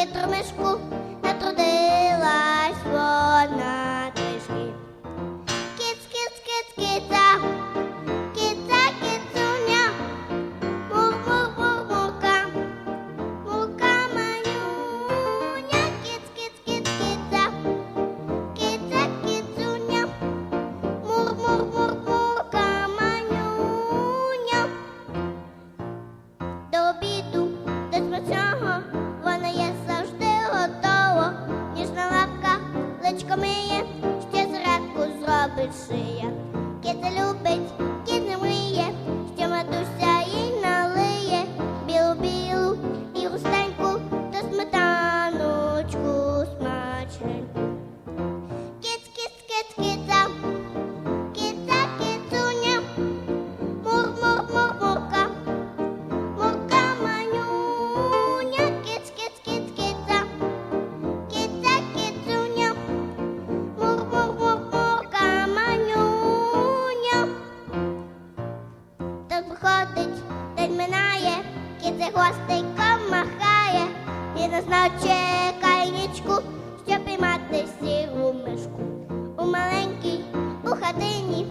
хитру мишку, натрудилась вона трішки. Киц, киц, киц, киця, киця, кицуня, мур, мур, мур, мурка манюня. До обіду, до смачного, личко миє, ще зранку зробить шия. Кіт любить, кіт не мріє, ще матуся їй налиє. Білу-білу і густеньку, та сметаночку смачненьку. Хвостиком махає, і зазнав знав, чекає нічку, щоб піймати сіру мишку. У маленькій, у хатині,